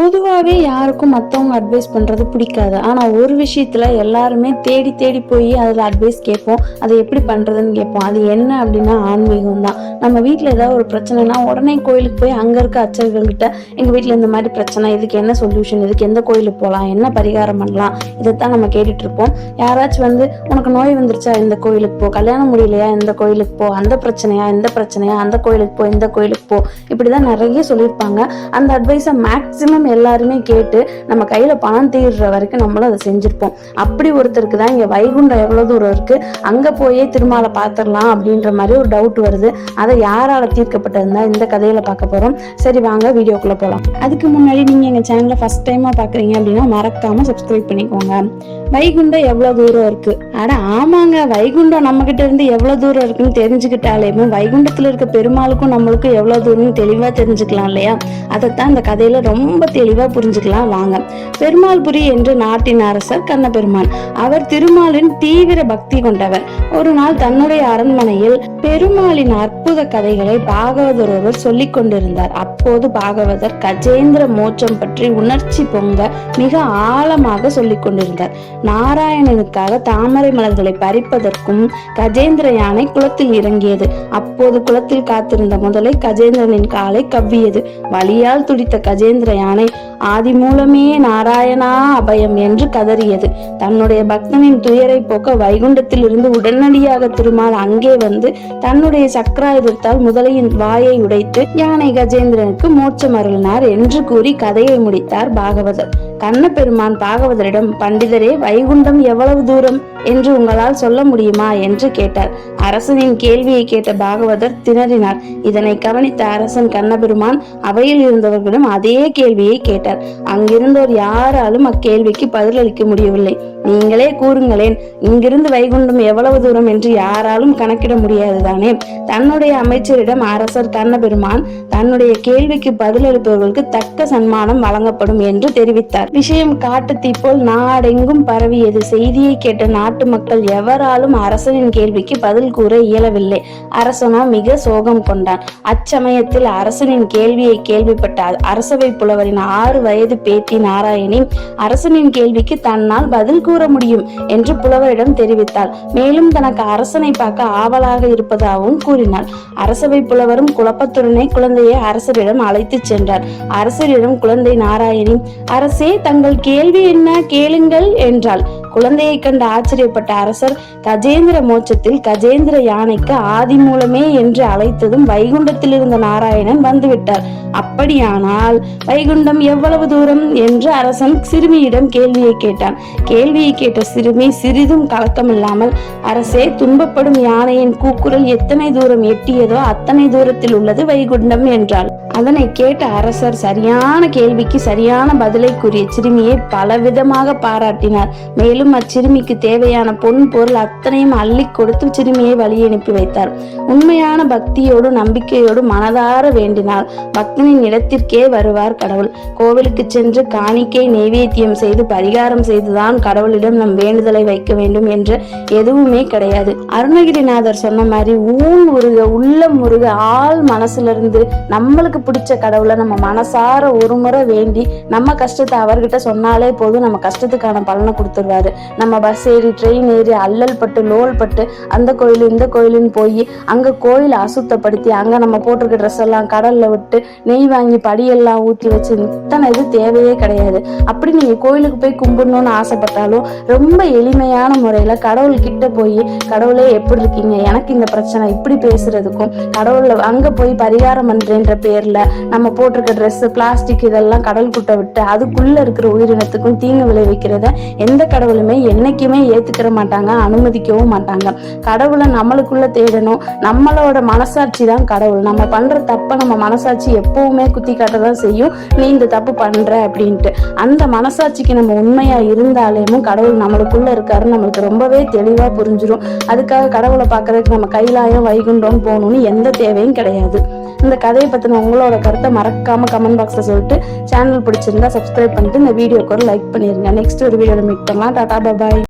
பொதுவாகவே யாருக்கும் மற்றவங்க அட்வைஸ் பண்ணுறது பிடிக்காது. ஆனால் ஒரு விஷயத்தில் எல்லாருமே தேடி தேடி போய் அதில் அட்வைஸ் கேட்போம். அதை எப்படி பண்ணுறதுன்னு கேட்போம். அது என்ன அப்படின்னா ஆன்மீகம் தான். நம்ம வீட்டில் ஏதாவது ஒரு பிரச்சனைனா உடனே கோயிலுக்கு போய் அங்கே இருக்க அச்சர்கள்கிட்ட எங்கள் வீட்டில் இந்த மாதிரி பிரச்சனை இதுக்கு என்ன சொல்யூஷன் இதுக்கு எந்த கோயிலுக்கு போகலாம் என்ன பரிகாரம் பண்ணலாம்? இதைத்தான் நம்ம கேட்டுட்ருப்போம் யாராச்சும் வந்து உனக்கு நோய் வந்துருச்சா? இந்த கோயிலுக்கு போ. கல்யாணம் முடியலையா? இந்த கோயிலுக்கு போ. அந்த பிரச்சனையா? இந்த பிரச்சனையா? அந்த கோயிலுக்கு போ. இந்த கோயிலுக்கு போ. இப்படி தான் நிறைய சொல்லியிருப்பாங்க. அந்த அட்வைஸை மேக்ஸிமம் எல்லாருமே கேட்டு நம்ம கையில பணம் தீர்ற வரைக்கும் நம்மளும் அதை செஞ்சிருப்போம். அப்படி ஒருத்தருக்கு தான் இங்க வைகுண்டம் எவ்வளவு தூரம் இருக்கு? அங்க போயே திருமாலை பார்த்துடலாம் அப்படின்ற மாதிரி ஒரு டவுட் வருது. அதை யாரால தீர்க்கப்பட்டதுன்னா இந்த கதையில பார்க்க போறோம். சரி வாங்க வீடியோக்குள்ள போலாம். அதுக்கு முன்னாடி நீங்க எங்க சேனலை ஃபர்ஸ்ட் டைமா பாக்குறீங்க அப்படின்னா மறக்காம சப்ஸ்கிரைப் பண்ணிக்கோங்க. வைகுண்டம் எவ்வளவு தூரம் இருக்கு? அட ஆமாங்க. வைகுண்டம் நம்ம கிட்ட இருந்து எவ்வளவு தூரம் இருக்குன்னு தெரிஞ்சுக்கிட்டாலேயுமே வைகுண்டத்துல இருக்க பெருமாளுக்கும் நம்மளுக்கும் எவ்வளவு தூரம்னு தெளிவா தெரிஞ்சுக்கலாம் இல்லையா? அதைத்தான் இந்த கதையில ரொம்ப தெளிவாக புரிஞ்சுக்கலாம். வாங்க. பெருமாள்புரி என்று நாட்டின் அரசர் கண்ணபெருமான். அவர் திருமாலின் தீவிர பக்தி கொண்டவர். ஒரு நாள் தன்னுடைய அரண்மனையில் பெருமாளின் அற்புத கதைகளை பாகவதர் ஒருவர் சொல்லிக் கொண்டிருந்தார். அப்போது பாகவதர் கஜேந்திர மோட்சம் பற்றி உணர்ச்சி பொங்க மிக ஆழமாக சொல்லிக் கொண்டிருந்தார். நாராயணனுக்காக தாமரை மலர்களை பறிப்பதற்கும் கஜேந்திர யானை குளத்தில் இறங்கியது. அப்போது குளத்தில் காத்திருந்த முதலை கஜேந்திரனின் காலை கவ்வியது. வலியால் துடித்த கஜேந்திர யானை ஆதி மூலமே நாராயணா அபயம் என்று கதறியது. தன்னுடைய பக்தனின் துயரை போக்க வைகுண்டத்தில் இருந்து உடனடியாக திருமால் அங்கே வந்து தன்னுடைய சக்கராயுதத்தால் முதலையின் வாயை உடைத்து யானை கஜேந்திரனுக்கு மோட்சம் அருளினார் என்று கூறி கதையை முடித்தார் பாகவதர். கண்ணபெருமான் பாகவதரிடம் பண்டிதரே வைகுண்டம் எவ்வளவு தூரம்? என்று உங்களால் சொல்ல முடியுமா? என்று கேட்டார். அரசனின் கேள்வியை கேட்ட பாகவதர் திணறினார். இதனை கவனித்த அரசன் கண்ணபெருமான் அவையில் இருந்தவர்களிடம் அதே கேள்வியை கேட்டார். அங்கிருந்தோர் யாராலும் அக்கேள்விக்கு பதிலளிக்க முடியவில்லை. நீங்களே கூறுங்களேன் இங்கிருந்து வைகுண்டம் எவ்வளவு தூரம் என்று யாராலும் கணக்கிட முடியாதுதானே? தன்னுடைய அமைச்சரிடம் அரசர் கண்ணபெருமான் தன்னுடைய கேள்விக்கு பதிலளிப்பவர்களுக்கு தக்க சன்மானம் வழங்கப்படும் என்று தெரிவித்தார். விஷயம் காட்டுத்தீ போல் நாடெங்கும் பரவியது. செய்தியை கேட்ட நாட்டு மக்கள் எவராலும் அரசனின் கேள்விக்கு பதில் கூற இயலவில்லை. அரசனோ மிக சோகம் கொண்டான். அச்சமயத்தில் அரசனின் கேள்வியை கேள்விப்பட்ட அரசவை புலவரின் ஆறு வயது பேத்தி நாராயணி அரசனின் கேள்விக்கு தன்னால் பதில் கூற முடியும் என்று புலவரிடம் தெரிவித்தாள். மேலும் தனக்கு அரசனை பார்க்க ஆவலாக இருப்பதாகவும் கூறினாள். அரசவை புலவரும் குழப்பத்துடனே குழந்தையை அரசரிடம் அழைத்துச் சென்றார். அரசரிடம் குழந்தை நாராயணி அரசே தங்கள் கேள்வி என்ன கேளுங்கள் என்றாள். குழந்தையை கண்டு ஆச்சரியப்பட்ட அரசர் கஜேந்திர மோட்சத்தில் கஜேந்திர யானைக்கு ஆதி மூலமே என்று அழைத்ததும் வைகுண்டத்தில் இருந்த நாராயணன் வந்துவிட்டார். அப்படியானால் வைகுண்டம் எவ்வளவு தூரம் என்று அரசன் சிறுமியிடம் கேள்வியை கேட்டான். கேள்வியை கேட்ட சிறுமி சிறிதும் கலக்கமில்லாமல் அரசே துன்பப்படும் யானையின் கூக்குரல் எத்தனை தூரம் எட்டியதோ அத்தனை தூரத்தில் உள்ளது வைகுண்டம் என்றாள். அதனை கேட்ட அரசர் சரியான கேள்விக்கு சரியான பதிலை கூறிய சிறுமியை பலவிதமாக பாராட்டினார். மேலும் அச்சிறுமிக்கு தேவையான பொன் பொருள் அத்தனையும் அள்ளி கொடுத்து சிறுமியை வழி அனுப்பி வைத்தார். உண்மையான பக்தியோடு நம்பிக்கையோடு மனதார வேண்டினார். பக்தனின் இடத்திற்கே வருவார் கடவுள். கோவிலுக்கு சென்று காணிக்கை நெய்வேத்தியம் செய்து பரிகாரம் செய்துதான் கடவுளிடம் நம் வேண்டுதலை வைக்க வேண்டும் என்று எதுவுமே கிடையாது. அருணகிரிநாதர் சொன்ன மாதிரி ஊன் முருக உள்ள முருக ஆள் மனசுல இருந்து நம்மளுக்கு பிடிச்ச கடவுளை நம்ம மனசார ஒரு முறை வேண்டி நம்ம கஷ்டத்தை அவர்கிட்ட சொன்னாலே போதும். நம்ம கஷ்டத்துக்கான பலனை கொடுத்துருவாரு. நம்ம பஸ் ஏறி ட்ரெயின் ஏறி அல்லல் பட்டு லோல் பட்டு அந்த கோயில் இந்த கோயிலுன்னு போய் அங்க கோயிலை அசுத்தப்படுத்தி அங்க நம்ம போட்டிருக்க ட்ரெஸ் எல்லாம் கடல்ல விட்டு நெய் வாங்கி படியெல்லாம் ஊத்தி வச்சு இத்தனை இது தேவையே கிடையாது. அப்படி நீங்க கோயிலுக்கு போய் கும்பிடணும்னு ஆசைப்பட்டாலும் ரொம்ப எளிமையான முறையில கடவுள் கிட்ட போய் கடவுளே எப்படி இருக்கீங்க? எனக்கு இந்த பிரச்சனை இப்படி பேசுறதுக்கும் கடவுள் அங்க போய் பரிகாரம் பண்றேன்ற பேர்ல நம்ம போட்டிருக்க ட்ரெஸ் பிளாஸ்டிக் இதெல்லாம் கடல் குட்டை விட்டு அதுக்குள்ள இருக்கிற உயிரினத்துக்கும் தீங்கு விளைவிக்கிறத எந்த கடவுளுமே என்னைக்குமே ஏத்துக்கிற மாட்டாங்க அனுமதிக்கவும் மாட்டாங்க. கடவுளை நம்மளுக்குள்ள தேடணும். நம்மளோட மனசாட்சி தான் கடவுள். நம்ம பண்ற தப்ப நம்ம மனசாட்சி எப்பவுமே குத்தி காட்ட தான் செய்யும். நீ இந்த தப்பு பண்ற அப்படின்ட்டு. அந்த மனசாட்சிக்கு நம்ம உண்மையா இருந்தாலேயும் கடவுள் நம்மளுக்குள்ள இருக்காருன்னு நம்மளுக்கு ரொம்பவே தெளிவா புரிஞ்சிடும் அதுக்காக கடவுளை பார்க்கறதுக்கு நம்ம கைலாயம் வைகுண்டம் போகணும்னு எந்த தேவையும் கிடையாது. இந்த கதையை பத்தின உங்களோட கருத்தை மறக்காம கமெண்ட் பாக்ஸில் சொல்லிட்டு சேனல் பிடிச்சிருந்தா சப்ஸ்கிரைப் பண்ணிட்டு இந்த வீடியோக்கு ஒரு லைக் பண்ணிருங்க. நெக்ஸ்ட் ஒரு வீடியோ மீட் பண்ணலாம். டாடா பாய்